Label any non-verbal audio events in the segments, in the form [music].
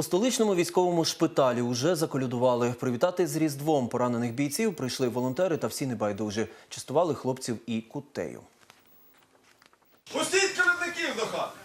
У столичному військовому шпиталі уже заколюдували. Привітати з Різдвом поранених бійців прийшли волонтери та всі небайдужі. Частували хлопців і кутею. Пустіть керівників до хати!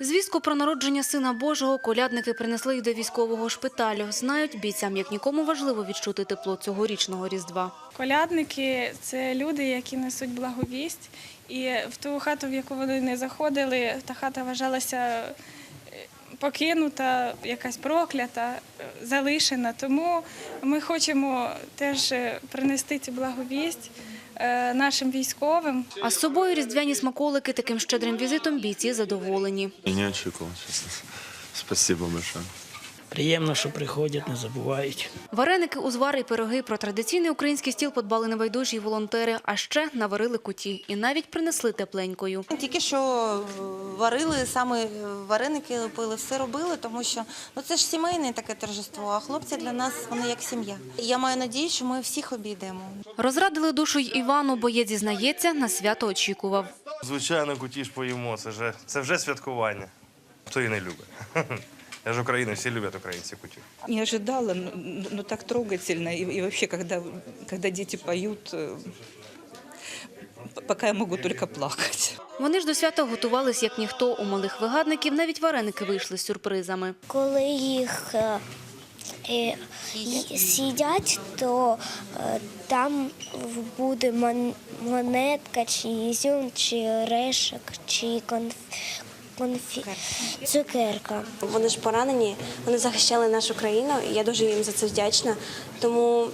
Звістку про народження сина Божого колядники принесли й до військового шпиталю. Знають, бійцям як нікому важливо відчути тепло цьогорічного Різдва. Колядники це люди, які несуть благовість. І в ту хату, в яку вони не заходили, та хата вважалася покинута, якась проклята, е, залишена. Тому ми хочемо теж е, принести цю благовість е, нашим військовим. А з собою різдвяні смаколики таким щедрим візитом бійці задоволені. Я не очікував, чесно. Спасибо большое. Приємно, що приходять, не забувають. Вареники, узвари і пироги про традиційний український стіл подбали небайдужі волонтери, а ще наварили куті і навіть принесли тепленькою. Тільки що варили, саме вареники лепили, все робили, тому що ну це ж сімейне таке торжество, а хлопці для нас вони як сім'я. Я маю надію, що ми всіх обійдемо. Розрадили душу й Івану, боєць зізнається, на свято очікував. Звичайно, кутіж поїмо, це вже, це вже святкування. Хто і не любить. [laughs] Я ж Україна, всі люблять українці кутю. Не ожидала, но, но так трогательно. И, и вообще, когда, когда дети поют, э, пока я могу только плакать. Вони ж до свята готувались як ніхто. У малих вигадників навіть вареники вийшли з сюрпризами. Коли їх е, е, з'їдять, то е, там буде монетка, чи ізюм, чи орешок, чи конф... конфі... цукерка. Вони ж поранені, вони захищали нашу країну, і я дуже їм за це вдячна. Тому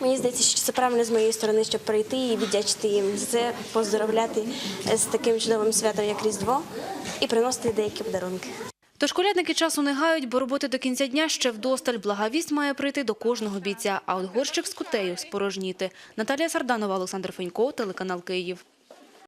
мені здається, що це правильно з моєї сторони, щоб прийти і віддячити їм за це, поздоровляти з таким чудовим святом, як Різдво, і приносити деякі подарунки. Тож колядники часу не гають, бо роботи до кінця дня ще вдосталь. Благовість має прийти до кожного бійця, а от горщик з кутею спорожніти. Наталія Сарданова, Олександр Фенько, телеканал Київ.